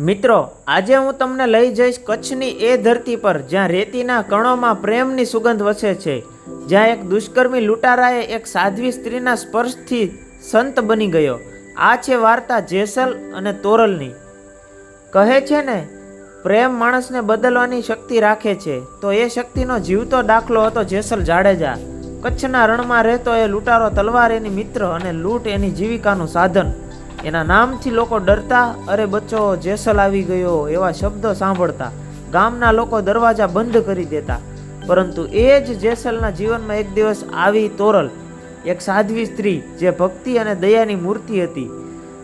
મિત્રો, આજે હું તમને લઈ જઈશ કચ્છની એ ધરતી પર જ્યાં રેતીના કણોમાં પ્રેમની સુગંધ વસે છે. જ્યાં એક દુષ્કર્મી લૂંટારાએ એક સાધ્વી સ્ત્રીના સ્પર્શથી સંત બની ગયો. આ છે વાર્તા જેસલ અને તોરલની. કહે છે ને, પ્રેમ માણસને બદલવાની શક્તિ રાખે છે. તો એ શક્તિનો જીવતો દાખલો હતો જેસલ જાડેજા. કચ્છના રણમાં રહેતો એ લૂંટારો તલવાર એની મિત્ર અને લૂંટ એની જીવિકાનું સાધન. એના નામથી લોકો ડરતા, અરે બચ્ચો, જેસલ આવી ગયો, એવા શબ્દો સાંભળતા. ગામના લોકો દરવાજા બંધ કરી દેતા. પરંતુ એ જ જેસલના જીવનમાં એક દિવસ આવી તોરલ, એક સાધ્વી સ્ત્રી, જે ભક્તિ અને દયાની મૂર્તિ હતી.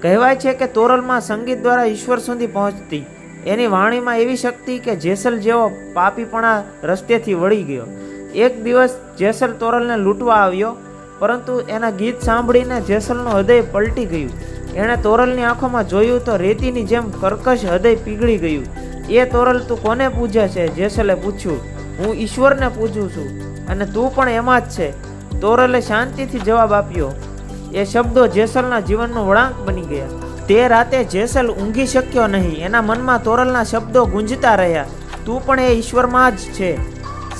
કહેવાય છે કે તોરલમાં સંગીત દ્વારા ઈશ્વર સુધી પહોંચતી. એની વાણીમાં એવી શક્તિ કે જેસલ જેવો પાપીપણા રસ્તેથી વળી ગયો. એક દિવસ જેસલ તોરલને લૂંટવા આવ્યો, પરંતુ એના ગીત સાંભળીને જેસલનું હૃદય પલટી ગયું. એણે તોરલની આંખોમાં જોયું તો રેતીની જેમ કર્કશ હૃદય પીગળી ગયું. એ તોરલ તું કોને પૂજે છે? જેસલે પૂછ્યું. હું ઈશ્વરને પૂજું છું અને તું પણ એમાં જ છે. તોરલે શાંતિથી જવાબ આપ્યો. એ શબ્દો જેસલના જીવનનો વળાંક બની ગયા. તે રાતે જેસલ ઊંઘી શક્યો નહીં. એના મનમાં તોરલના શબ્દો ગુંજતા રહ્યા. તું પણ એ ઈશ્વરમાં જ છે.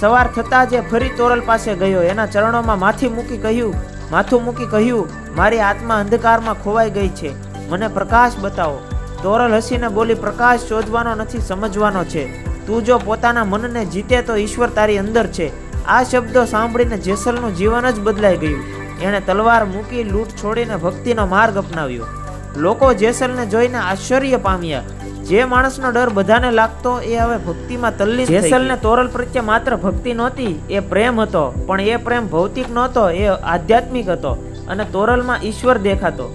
સવાર થતાં જ ફરી તોરલ પાસે ગયો. એના ચરણોમાં માથી મૂકી કહ્યું માથું મૂકી કહ્યું, મારી આત્મા અંધકારમાં ખોવાઈ ગઈ છે. મને પ્રકાશ બતાવો. તોરલ હસીને બોલી, પ્રકાશ શોધવાનો નથી, સમજવાનો છે. તું જો પોતાના મનને જીતે તો ઈશ્વર તારી અંદર છે. આ શબ્દો સાંભળીને જેસલનું જીવન જ બદલાઈ ગયું. એણે તલવાર મૂકી, લૂંટ છોડીને ભક્તિનો માર્ગ અપનાવ્યો. લોકો જેસલને જોઈને આશ્ચર્ય પામ્યા. જે માણસનો ડર બધાને લાગતો એ હવે ભક્તિમાં તલ્લીન જેસલને તોરલ પ્રત્યે માત્ર ભક્તિ નહોતી એ પ્રેમ હતો. પણ એ પ્રેમ ભૌતિક નહોતો એ આધ્યાત્મિક હતો અને તોરલમાં ઈશ્વર દેખાતો.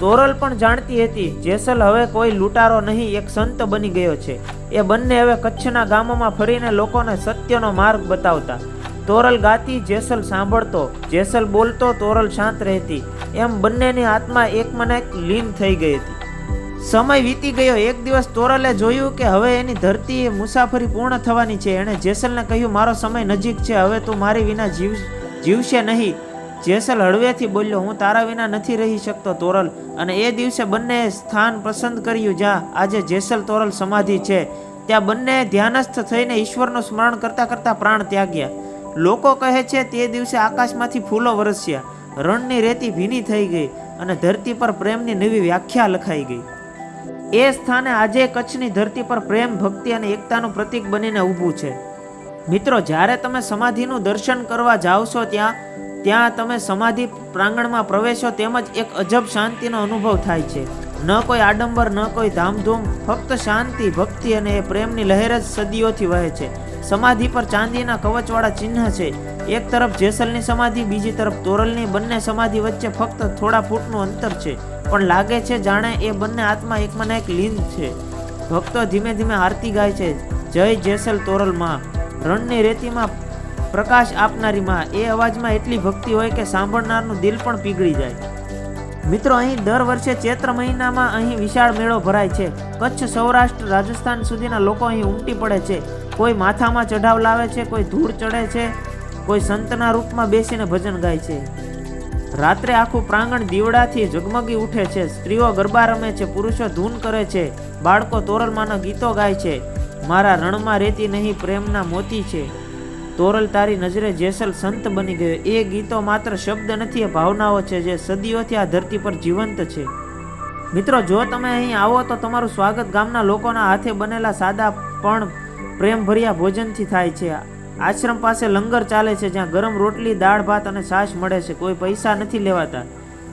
તોરલ પણ જાણતી હતી જેસલ હવે કોઈ લૂંટારો નહીં એક સંત બની ગયો છે. એ બંને હવે કચ્છના ગામોમાં ફરીને લોકોને સત્યનો માર્ગ બતાવતા. તોરલ ગાતી જેસલ સાંભળતો. જેસલ બોલતો તોરલ શાંત રહેતી. એમ બંનેની આત્મા એકમાં એક લીન થઈ ગઈ હતી. સમય વીતી ગયો, એક દિવસ તોરલે જોયું કે હવે એની ધરતીએ મુસાફરી પૂર્ણ થવાની છે. એણે જેસલને કહ્યું, મારો સમય નજીક છે, હવે તું મારી વિના જીવ, જીવશે નહીં. જેસલ હળવેથી બોલ્યો, હું તારા વિના નથી રહી શકતો, તોરલ. અને એ દિવસે બંને સ્થાન પસંદ કર્યું જ્યાં આજે જેસલ તોરલ સમાધિ છે. ત્યાં બંને ધ્યાનસ્થ થઈને ઈશ્વરનું સ્મરણ કરતા કરતા પ્રાણ ત્યાગ્યા. લોકો કહે છે, તે દિવસે આકાશમાંથી ફૂલો વરસ્યા. રણની રેતી ભીની થઈ ગઈ અને ધરતી પર પ્રેમની નવી વ્યાખ્યા લખાઈ ગઈ. એ સ્થાને આજે કચ્છની ધરતી પર પ્રેમ, ભક્તિ અને એકતાનું પ્રતીક બનીને ઊભું છે. મિત્રો, જ્યારે તમે સમાધિનું દર્શન કરવા જાવશો ત્યાં ત્યાં તમે સમાધિ પ્રાંગણમાં પ્રવેશો તેમજ એક અજબ શાંતિનો અનુભવ થાય છે. ન કોઈ આડંબર, ન કોઈ ધામધૂમ, ફક્ત શાંતિ, ભક્તિ અને એ પ્રેમની લહેર જ સદીઓથી વહે છે. સમાધિ પર ચાંદીના કવચવાળા ચિહ્ન છે. એક તરફ જેસલની સમાધિ, બીજી તરફ તોરલની. બંને સમાધિ વચ્ચે ફક્ત થોડા ફૂટનું અંતર છે. પણ લાગે છે જાણે એ બંને આત્મા એકમાં એક લીન છે. ભક્તો ધીમે ધીમે આરતી ગાય છે. જય જેસલ તોરલમાં. રણની રેતીમાં પ્રકાશ આપનારી માં. એ અવાજમાં એટલી ભક્તિ હોય કે સાંભળનારનું દિલ પણ પીગળી જાય. મિત્રો, અહીં દર વર્ષે ચૈત્ર મહિનામાં અહીં વિશાળ મેળો ભરાય છે. કચ્છ, સૌરાષ્ટ્ર, રાજસ્થાન સુધીના લોકો અહીં ઉમટી પડે છે. કોઈ માથામાં ચઢાવ લાવે છે, કોઈ ધૂળ ચડે છે, કોઈ સંતના રૂપમાં બેસીને ભજન ગાય છે. રાત્રે આખું પ્રાંગણ દીવડાથી ઝગમગી ઉઠે છે. સ્ત્રીઓ ગરબા રમે છે, પુરુષો ધૂન કરે છે, બાળકો તોરલમાંના ગીતો ગાય છે. મારા રણમાં રેતી નહીં, પ્રેમના મોતી છે. તોરલ તારી નજરે જેસલ સંત બની ગયો. એ ગીતો માત્ર શબ્દ નથી, એ ભાવનાઓ છે જે સદીઓથી આ ધરતી પર જીવંત છે. મિત્રો, જો તમે અહીં આવો તો તમારું સ્વાગત ગામના લોકોના હાથે બનેલા સાદા પણ પ્રેમભર્યા ભોજનથી થાય છે. આશ્રમ પાસે લંગર ચાલે છે, જ્યાં ગરમ રોટલી, દાળ ભાત અને છાશ મળે છે. કોઈ પૈસા નથી લેવાતા.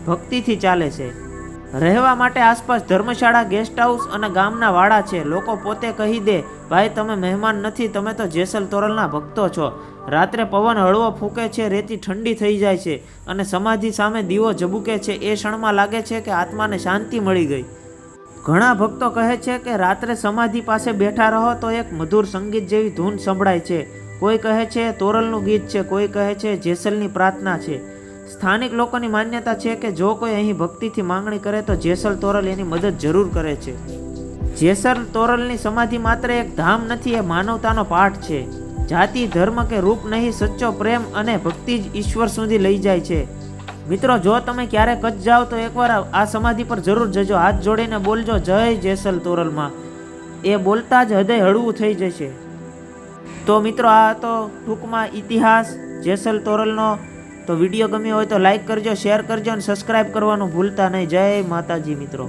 ભક્તિથી ચાલે છે. રહેવા માટે આસપાસ ધર્મશાળા ગેસ્ટ હાઉસ અને ગામના વાડા છે. લોકો પોતે કહી દે, ભાઈ, તમે મહેમાન નથી, તમે તો જેસલ તોરલના ભક્તો છો. રાત્રે પવન હળવો ફૂંકે છે, રેતી ઠંડી થઈ જાય છે અને સમાધિ સામે દીવો ઝબૂકે છે. એ ક્ષણમાં લાગે છે કે આત્માને શાંતિ મળી ગઈ. ઘણા ભક્તો કહે છે કે, રાત્રે સમાધિ પાસે બેઠા રહો તો એક મધુર સંગીત જેવી ધૂન સંભળાય છે. કોઈ કહે છે, તોરલનું ગીત છે, કોઈ કહે છે, જેસલની પ્રાર્થના છે. સ્થાનિક લોકોની માન્યતા છે કે જો કોઈ અહીં ભક્તિથી માંગણી કરે તો જેસલ તોરલ એની મદદ જરૂર કરે છે. જેસલ તોરલની સમાધિ માત્ર એક ધામ નથી, એ માનવતાનો પાઠ છે. જાતિ, ધર્મ કે રૂપ નહીં, સચ્ચો પ્રેમ અને ભક્તિ જ ઈશ્વર સુધી લઈ જાય છે. મિત્રો, જો તમે ક્યારે કચ્છ જાઓ તો એકવાર આ સમાધિ પર જરૂર જજો. હાથ જોડીને બોલજો, જય જેસલ તોરલમાં. એ બોલતા જ હૃદય હળવું થઈ જશે. તો મિત્રો, આ હતો ટૂંકમાં ઇતિહાસ જેસલ તોરલનો. તો વીડિયો ગમ્યો હોય તો લાઇક કરજો, શેર કરજો અને સબસ્ક્રાઈબ કરવાનું ભૂલતા નહીં. જય માતાજી મિત્રો.